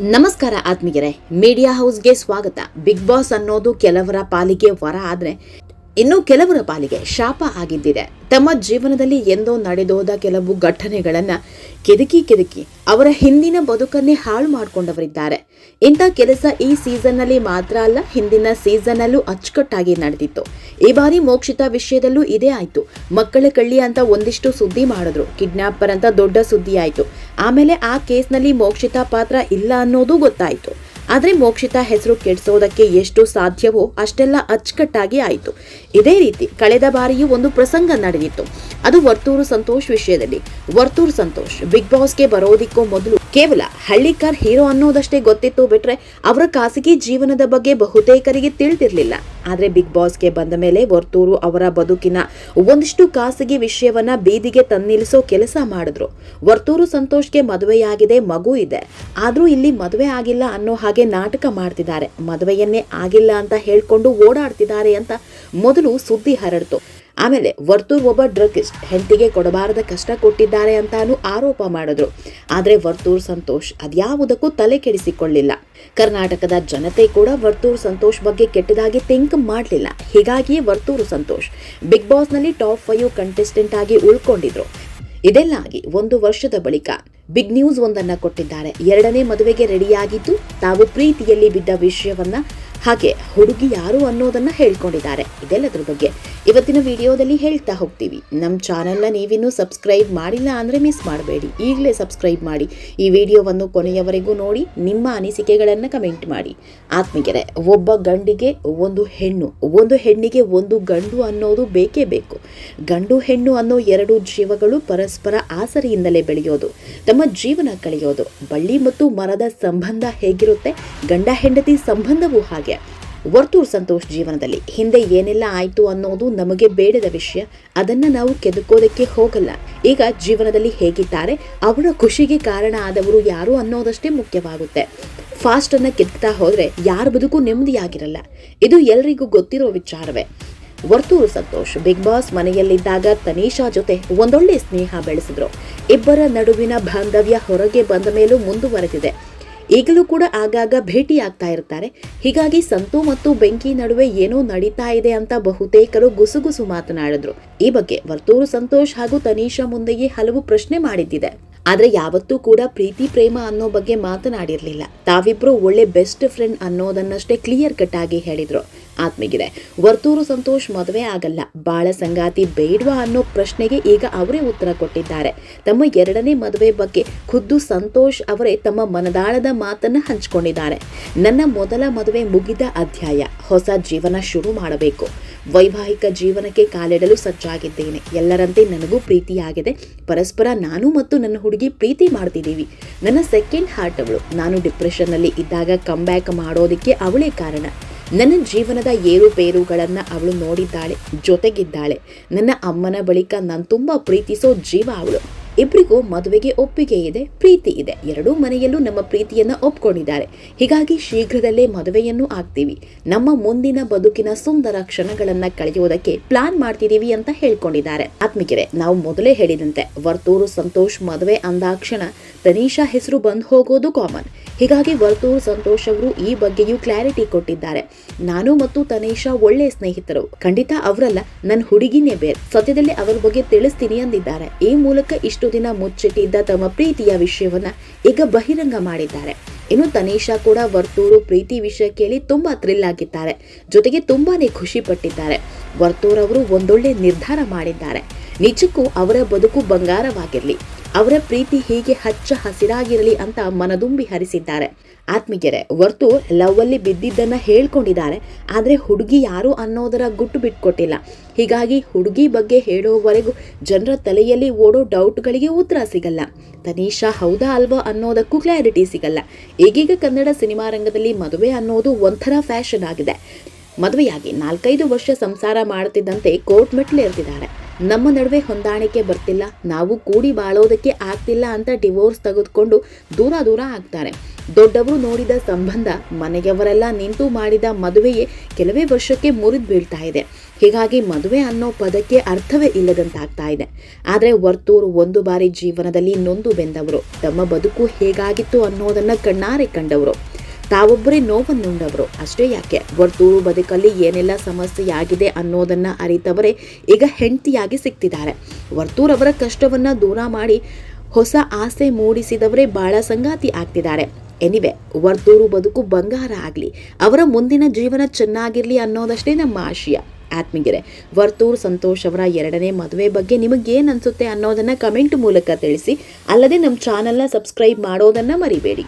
ನಮಸ್ಕಾರ ಆತ್ಮೀಯರೇ ಮೀಡಿಯಾ ಹೌಸ್ಗೆ ಸ್ವಾಗತ. ಬಿಗ್ ಬಾಸ್ ಅನ್ನೋದು ಕೆಲವರ ಪಾಲಿಗೆ ವರ ಆದ್ರೆ ಇನ್ನು ಕೆಲವರ ಪಾಲಿಗೆ ಶಾಪ ಆಗಿದ್ದಿದೆ. ತಮ್ಮ ಜೀವನದಲ್ಲಿ ಎಂದೋ ನಡೆದೋದ ಕೆಲವು ಘಟನೆಗಳನ್ನ ಕೆದಕಿ ಕೆದಕಿ ಅವರ ಹಿಂದಿನ ಬದುಕನ್ನೇ ಹಾಳು ಮಾಡಿಕೊಂಡವರಿದ್ದಾರೆ. ಇಂಥ ಕೆಲಸ ಈ ಸೀಸನ್ನಲ್ಲಿ ಮಾತ್ರ ಅಲ್ಲ, ಹಿಂದಿನ ಸೀಸನ್ನಲ್ಲೂ ಅಚ್ಚುಕಟ್ಟಾಗಿ ನಡೆದಿತ್ತು. ಈ ಬಾರಿ ಮೋಕ್ಷಿತ ವಿಷಯದಲ್ಲೂ ಇದೇ ಆಯಿತು. ಮಕ್ಕಳ ಕಳ್ಳಿ ಅಂತ ಒಂದಿಷ್ಟು ಸುದ್ದಿ ಮಾಡಿದ್ರು. ಕಿಡ್ನಾಪರ್ ಅಂತ ದೊಡ್ಡ ಸುದ್ದಿ ಆಯಿತು ಆಮೇಲೆ ಆ ಕೇಸ್ನಲ್ಲಿ ಮೋಕ್ಷಿತ ಪಾತ್ರ ಇಲ್ಲ ಅನ್ನೋದು ಗೊತ್ತಾಯ್ತು. ಆದರೆ ಮೋಕ್ಷಿತ ಹೆಸರು ಕೆಡಿಸೋದಕ್ಕೆ ಎಷ್ಟು ಸಾಧ್ಯವೋ ಅಷ್ಟೆಲ್ಲ ಅಚ್ಚುಕಟ್ಟಾಗಿ ಆಯಿತು. ಇದೇ ರೀತಿ ಕಳೆದ ಬಾರಿಯೂ ಒಂದು ಪ್ರಸಂಗ ನಡೆದಿತ್ತು. ಅದು ವರ್ತೂರು ಸಂತೋಷ್ ವಿಷಯದಲ್ಲಿ. ವರ್ತೂರು ಸಂತೋಷ್, ಬಿಗ್ ಬಾಸ್ಗೆ ಬರೋದಿಕ್ಕೂ ಮೊದಲು ಕೇವಲ ಹಳ್ಳಿಕಾರ್ ಹೀರೋ ಅನ್ನೋದಷ್ಟೇ ಗೊತ್ತಿತ್ತು ಬಿಟ್ರೆ ಅವರ ಖಾಸಗಿ ಜೀವನದ ಬಗ್ಗೆ ಬಹುತೇಕರಿಗೆ ತಿಳಿದಿರಲಿಲ್ಲ. ಆದರೆ ಬಿಗ್ ಬಾಸ್ಗೆ ಬಂದ ಮೇಲೆ ವರ್ತೂರು ಅವರ ಬದುಕಿನ ಒಂದಿಷ್ಟು ಖಾಸಗಿ ವಿಷಯವನ್ನ ಬೀದಿಗೆ ತನ್ನಿಲ್ಲಿಸೋ ಕೆಲಸ ಮಾಡಿದ್ರು. ವರ್ತೂರು ಸಂತೋಷ್ಗೆ ಮದುವೆಯಾಗಿದೆ, ಮಗು ಇದೆ. ಆದರೂ ಇಲ್ಲಿ ಮದುವೆ ಆಗಿಲ್ಲ ಅನ್ನೋ ಹಾಗೆ ನಾಟಕ ಮಾಡ್ತಿದ್ದಾರೆ. ಮದುವೆಯನ್ನೇ ಆಗಿಲ್ಲ ಅಂತ ಹೇಳ್ಕೊಂಡು ಓಡಾಡ್ತಿದ್ದಾರೆ ಅಂತ ಮೊದಲು ಸುದ್ದಿ ಹರಡ್ತು. ಆಮೇಲೆ ವರ್ತೂರ್ ಒಬ್ಬ ಡ್ರಗಿಸ್ಟ್ ಹೆಂಡತಿಗೆ ಕೊಡಬಾರದ ಕಷ್ಟ ಕೊಟ್ಟಿದ್ದಾರೆ ಅಂತಾನು ಆರೋಪ ಮಾಡಿದ್ರು. ಆದರೆ ವರ್ತೂರ್ ಸಂತೋಷ್ ಅದ್ಯಾವುದಕ್ಕೂ ತಲೆ ಕೆಡಿಸಿಕೊಳ್ಳಿಲ್ಲ. ಕರ್ನಾಟಕದ ಜನತೆ ಕೂಡ ವರ್ತೂರ್ ಸಂತೋಷ್ ಬಗ್ಗೆ ಕೆಟ್ಟದಾಗಿ ಥಿಂಕ್ ಮಾಡಲಿಲ್ಲ. ಹೀಗಾಗಿಯೇ ವರ್ತೂರು ಸಂತೋಷ್ ಬಿಗ್ ಬಾಸ್ನಲ್ಲಿ ಟಾಪ್ ಫೈವ್ ಕಂಟೆಸ್ಟೆಂಟ್ ಆಗಿ ಉಳ್ಕೊಂಡಿದ್ರು. ಇದೆಲ್ಲ ಆಗಿ ಒಂದು ವರ್ಷದ ಬಳಿಕ ಬಿಗ್ ನ್ಯೂಸ್ ಒಂದನ್ನ ಕೊಟ್ಟಿದ್ದಾರೆ. ಎರಡನೇ ಮದುವೆಗೆ ರೆಡಿಯಾಗಿದ್ದು ತಾವು ಪ್ರೀತಿಯಲ್ಲಿ ಬಿದ್ದ ವಿಷಯವನ್ನ ಹಾಗೆ ಹುಡುಗಿ ಯಾರು ಅನ್ನೋದನ್ನ ಹೇಳ್ಕೊಂಡಿದ್ದಾರೆ. ಇದೆಲ್ಲದರ ಬಗ್ಗೆ ಇವತ್ತಿನ ವಿಡಿಯೋದಲ್ಲಿ ಹೇಳ್ತಾ ಹೋಗ್ತೀವಿ. ನಮ್ಮ ಚಾನೆಲ್ನ ನೀವಿನ್ನೂ ಸಬ್ಸ್ಕ್ರೈಬ್ ಮಾಡಿಲ್ಲ ಅಂದರೆ ಮಿಸ್ ಮಾಡಬೇಡಿ. ಈಗಲೇ ಸಬ್ಸ್ಕ್ರೈಬ್ ಮಾಡಿ. ಈ ವಿಡಿಯೋವನ್ನು ಕೊನೆಯವರೆಗೂ ನೋಡಿ, ನಿಮ್ಮ ಅನಿಸಿಕೆಗಳನ್ನು ಕಮೆಂಟ್ ಮಾಡಿ. ಆತ್ಮೀಯರೇ, ಒಬ್ಬ ಗಂಡಿಗೆ ಒಂದು ಹೆಣ್ಣು, ಒಂದು ಹೆಣ್ಣಿಗೆ ಒಂದು ಗಂಡು ಅನ್ನೋದು ಬೇಕೇ ಬೇಕು. ಗಂಡು ಹೆಣ್ಣು ಅನ್ನೋ ಎರಡು ಜೀವಗಳು ಪರಸ್ಪರ ಆಸರೆಯಿಂದಲೇ ಬೆಳೆಯೋದು, ತಮ್ಮ ಜೀವನ ಕಳೆಯೋದು. ಬಳ್ಳಿ ಮತ್ತು ಮರದ ಸಂಬಂಧ ಹೇಗಿರುತ್ತೆ? ಗಂಡ ಹೆಂಡತಿ ಸಂಬಂಧವೂ ಹಾಗೆ. ವರ್ತೂರ್ ಸಂತೋಷ್ ಜೀವನದಲ್ಲಿ ಹಿಂದೆ ಏನೆಲ್ಲ ಆಯಿತು ಅನ್ನೋದು ನಮಗೆ ಬೇಡದ ವಿಷಯ, ಅದನ್ನು ನಾವು ಕೆದಕೋದಕ್ಕೆ ಹೋಗಲ್ಲ. ಈಗ ಜೀವನದಲ್ಲಿ ಹೇಗಿದ್ದಾರೆ, ಅವರ ಖುಷಿಗೆ ಕಾರಣ ಆದವರು ಯಾರು ಅನ್ನೋದಷ್ಟೇ ಮುಖ್ಯವಾಗುತ್ತೆ. ಫಾಸ್ಟ್ ಅನ್ನ ಕೆದಕ್ತಾ ಹೋದ್ರೆ ಯಾರ ಬದುಕು ನೆಮ್ಮದಿಯಾಗಿರಲ್ಲ. ಇದು ಎಲ್ರಿಗೂ ಗೊತ್ತಿರೋ ವಿಚಾರವೇ. ವರ್ತೂರು ಸಂತೋಷ್ ಬಿಗ್ ಬಾಸ್ ಮನೆಯಲ್ಲಿದ್ದಾಗ ತನೀಷಾ ಜೊತೆ ಒಂದೊಳ್ಳೆ ಸ್ನೇಹ ಬೆಳೆಸಿದ್ರು. ಇಬ್ಬರ ನಡುವಿನ ಬಾಂಧವ್ಯ ಹೊರಗೆ ಬಂದ ಮೇಲೂ ಮುಂದುವರೆದಿದೆ. ಈಗಲೂ ಕೂಡ ಆಗಾಗ ಭೇಟಿಯಾಗ್ತಾ ಇರ್ತಾರೆ. ಹೀಗಾಗಿ ಸಂತು ಮತ್ತು ಬೆಂಕಿ ನಡುವೆ ಏನೋ ನಡೀತಾ ಇದೆ ಅಂತ ಬಹುತೇಕರು ಗುಸುಗುಸು ಮಾತನಾಡಿದ್ರು. ಈ ಬಗ್ಗೆ ವರ್ತೂರು ಸಂತೋಷ್ ಹಾಗೂ ತನೀಶಾ ಮುಂದೆಯೇ ಹಲವು ಪ್ರಶ್ನೆ ಮಾಡಿದ್ದಿದೆ. ಆದ್ರೆ ಯಾವತ್ತೂ ಕೂಡ ಪ್ರೀತಿ, ಪ್ರೇಮ ಅನ್ನೋ ಬಗ್ಗೆ ಮಾತನಾಡಿರ್ಲಿಲ್ಲ. ತಾವಿಬ್ರು ಒಳ್ಳೆ ಬೆಸ್ಟ್ ಫ್ರೆಂಡ್ ಅನ್ನೋದನ್ನಷ್ಟೇ ಕ್ಲಿಯರ್ ಕಟ್ ಆಗಿ ಹೇಳಿದ್ರು. ಆತ್ಮೀಗಿದೆ. ವರ್ತೂರು ಸಂತೋಷ್ ಮದುವೆ ಆಗಲ್ಲ. ಬಾಳ ಸಂಗಾತಿ ಬೇಡ್ವಾ ಅನ್ನೋ ಪ್ರಶ್ನೆಗೆ ಈಗ ಅವರೇ ಉತ್ತರ ಕೊಟ್ಟಿದ್ದಾರೆ. ತಮ್ಮ ಎರಡನೇ ಮದುವೆ ಬಗ್ಗೆ ಖುದ್ದು ಸಂತೋಷ್ ಅವರೇ ತಮ್ಮ ಮನದಾಳದ ಮಾತನ್ನ ಹಂಚಿಕೊಂಡಿದ್ದಾರೆ. ನನ್ನ ಮೊದಲ ಮದುವೆ ಮುಗಿದ ಅಧ್ಯಾಯ. ಹೊಸ ಜೀವನ ಶುರು ಮಾಡಬೇಕು. ವೈವಾಹಿಕ ಜೀವನಕ್ಕೆ ಕಾಲಿಡಲು ಸಜ್ಜಾಗಿದ್ದೇನೆ. ಎಲ್ಲರಂತೆ ನನಗೂ ಪ್ರೀತಿಯಾಗಿದೆ. ಪರಸ್ಪರ ನಾನು ಮತ್ತು ನನ್ನ ಹುಡುಗಿ ಪ್ರೀತಿ ಮಾಡ್ತಿದ್ದೀವಿ. ನನ್ನ ಸೆಕೆಂಡ್ ಹಾರ್ಟ್ ಅವಳು. ನಾನು ಡಿಪ್ರೆಷನ್ನಲ್ಲಿ ಇದ್ದಾಗ ಕಮ್ಬ್ಯಾಕ್ ಮಾಡೋದಕ್ಕೆ ಅವಳೇ ಕಾರಣ. ನನ್ನ ಜೀವನದ ಏರುಪೇರುಗಳನ್ನು ಅವಳು ನೋಡಿದ್ದಾಳೆ, ಜೊತೆಗಿದ್ದಾಳೆ. ನನ್ನ ಅಮ್ಮನ ಬಳಿಕ ನಾನು ತುಂಬ ಪ್ರೀತಿಸೋ ಜೀವ ಅವಳು. ಇಬ್ಬರಿಗೂ ಮದುವೆಗೆ ಒಪ್ಪಿಗೆ ಇದೆ, ಪ್ರೀತಿ ಇದೆ. ಎರಡೂ ಮನೆಯಲ್ಲೂ ನಮ್ಮ ಪ್ರೀತಿಯನ್ನು ಒಪ್ಕೊಂಡಿದ್ದಾರೆ. ಹೀಗಾಗಿ ಶೀಘ್ರದಲ್ಲೇ ಮದುವೆಯನ್ನು ಆಗ್ತೀವಿ. ನಮ್ಮ ಮುಂದಿನ ಬದುಕಿನ ಸುಂದರ ಕ್ಷಣಗಳನ್ನು ಕಳೆಯುವುದಕ್ಕೆ ಪ್ಲಾನ್ ಮಾಡ್ತಿದ್ದೀವಿ ಅಂತ ಹೇಳ್ಕೊಂಡಿದ್ದಾರೆ. ಆತ್ಮಿಕರೆ, ನಾವು ಮೊದಲೇ ಹೇಳಿದಂತೆ, ವರ್ತೂರು ಸಂತೋಷ್ ಮದುವೆ ಅಂದಾಕ್ಷಣ ತನೀಶಾ ಹೆಸರು ಬಂದು ಹೋಗೋದು ಕಾಮನ್ ಹೀಗಾಗಿ ವರ್ತೂರು ಸಂತೋಷ್ ಅವರು ಈ ಬಗ್ಗೆಯೂ ಕ್ಲಾರಿಟಿ ಕೊಟ್ಟಿದ್ದಾರೆ. ನಾನು ಮತ್ತು ತನೇಶ ಒಳ್ಳೆ ಸ್ನೇಹಿತರು. ಖಂಡಿತ ಅವರಲ್ಲ ನನ್ನ ಹುಡುಗಿನೇ ಬೇರೆ. ಸದ್ಯದಲ್ಲೇ ಅವರ ಬಗ್ಗೆ ತಿಳಿಸ್ತೀನಿ ಅಂದಿದ್ದಾರೆ. ಈ ಮೂಲಕ ಇಷ್ಟು ದಿನ ಮುಚ್ಚಿಟ್ಟಿದ್ದ ತಮ್ಮ ಪ್ರೀತಿಯ ವಿಷಯವನ್ನ ಈಗ ಬಹಿರಂಗ ಮಾಡಿದ್ದಾರೆ. ಇನ್ನು ತನೇಶ ಕೂಡ ವರ್ತೂರು ಪ್ರೀತಿ ವಿಷಯ ಕೇಳಿ ತುಂಬಾ ಥ್ರಿಲ್ ಆಗಿದ್ದಾರೆ. ಜೊತೆಗೆ ತುಂಬಾನೇ ಖುಷಿ ಪಟ್ಟಿದ್ದಾರೆ ವರ್ತೂರ್ ಅವರು ಒಂದೊಳ್ಳೆ ನಿರ್ಧಾರ ಮಾಡಿದ್ದಾರೆ. ನಿಜಕ್ಕೂ ಅವರ ಬದುಕು ಬಂಗಾರವಾಗಿರಲಿ. ಅವರ ಪ್ರೀತಿ ಹೀಗೆ ಹಚ್ಚ ಹಸಿರಾಗಿರಲಿ ಅಂತ ಮನದುಂಬಿ ಹರಿಸಿದ್ದಾರೆ. ಆತ್ಮೀಯರೇ ಹೊರ್ತು ಲವ್ ಅಲ್ಲಿ ಬಿದ್ದಿದ್ದನ್ನ ಹೇಳ್ಕೊಂಡಿದ್ದಾರೆ, ಆದರೆ ಹುಡುಗಿ ಯಾರು ಅನ್ನೋದರ ಗುಟ್ಟು ಬಿಟ್ಕೊಟ್ಟಿಲ್ಲ. ಹೀಗಾಗಿ ಹುಡುಗಿ ಬಗ್ಗೆ ಹೇಳೋವರೆಗೂ ಜನರ ತಲೆಯಲ್ಲಿ ಓಡೋ ಡೌಟ್ಗಳಿಗೆ ಉತ್ತರ ಸಿಗಲ್ಲ. ತನೀಶಾ ಹೌದಾ ಅಲ್ವಾ ಅನ್ನೋದಕ್ಕೂ ಕ್ಲಾರಿಟಿ ಸಿಗಲ್ಲ. ಈಗೀಗ ಕನ್ನಡ ಸಿನಿಮಾ ರಂಗದಲ್ಲಿ ಮದುವೆ ಅನ್ನೋದು ಒಂಥರ ಫ್ಯಾಷನ್ ಆಗಿದೆ. ಮದುವೆಯಾಗಿ ನಾಲ್ಕೈದು ವರ್ಷ ಸಂಸಾರ ಮಾಡುತ್ತಿದ್ದಂತೆ ಕೋರ್ಟ್ ಮೆಟ್ಲೇರ್ತಿದ್ದಾರೆ. ನಮ್ಮ ನಡುವೆ ಹೊಂದಾಣಿಕೆ ಬರ್ತಿಲ್ಲ, ನಾವು ಕೂಡಿ ಬಾಳೋದಕ್ಕೆ ಆಗ್ತಿಲ್ಲ ಅಂತ ಡಿವೋರ್ಸ್ ತೆಗೆದುಕೊಂಡು ದೂರ ದೂರ ಆಗ್ತಾರೆ. ದೊಡ್ಡವರು ನೋಡಿದ ಸಂಬಂಧ ಮನೆಯವರೆಲ್ಲ ನಿಂತು ಮಾಡಿದ ಮದುವೆಯೇ ಕೆಲವೇ ವರ್ಷಕ್ಕೆ ಮುರಿದು ಬೀಳ್ತಾ ಇದೆ. ಹೀಗಾಗಿ ಮದುವೆ ಅನ್ನೋ ಪದಕ್ಕೆ ಅರ್ಥವೇ ಇಲ್ಲದಂತಾಗ್ತಾ ಇದೆ. ಆದರೆ ವರ್ತೂರು ಒಂದು ಬಾರಿ ಜೀವನದಲ್ಲಿ ನೊಂದು ಬೆಂದವರು. ತಮ್ಮ ಬದುಕು ಹೇಗಾಗಿತ್ತು ಅನ್ನೋದನ್ನು ಕಣ್ಣಾರೆ ಕಂಡವರು. ತಾವೊಬ್ಬರೇ ನೋವನ್ನುಂಡವರು. ಅಷ್ಟೇ ಯಾಕೆ? ವರ್ತೂರು ಬದುಕಲ್ಲಿ ಏನೆಲ್ಲ ಸಮಸ್ಯೆಯಾಗಿದೆ ಅನ್ನೋದನ್ನ ಅರಿತವರೇ ಈಗ ಹೆಂಡತಿಯಾಗಿ ಸಿಕ್ತಿದ್ದಾರೆ. ವರ್ತೂರ್ ಅವರ ಕಷ್ಟವನ್ನ ದೂರ ಮಾಡಿ ಹೊಸ ಆಸೆ ಮೂಡಿಸಿದವರೇ ಬಾಳ ಸಂಗಾತಿ ಆಗ್ತಿದ್ದಾರೆ. ಎನಿವೆ, ವರ್ತೂರು ಬದುಕು ಬಂಗಾರ ಆಗಲಿ, ಅವರ ಮುಂದಿನ ಜೀವನ ಚೆನ್ನಾಗಿರಲಿ ಅನ್ನೋದಷ್ಟೇ ನಮ್ಮ ಆಶಯ. ಆತ್ಮಿಗೆರೆ ವರ್ತೂರ್ ಸಂತೋಷ್ ಅವರ ಎರಡನೇ ಮದುವೆ ಬಗ್ಗೆ ನಿಮಗೇನು ಅನಿಸುತ್ತೆ ಅನ್ನೋದನ್ನು ಕಮೆಂಟ್ ಮೂಲಕ ತಿಳಿಸಿ, ಅಲ್ಲದೆ ನಮ್ಮ ಚಾನಲ್ನ ಸಬ್ಸ್ಕ್ರೈಬ್ ಮಾಡೋದನ್ನು ಮರಿಬೇಡಿ.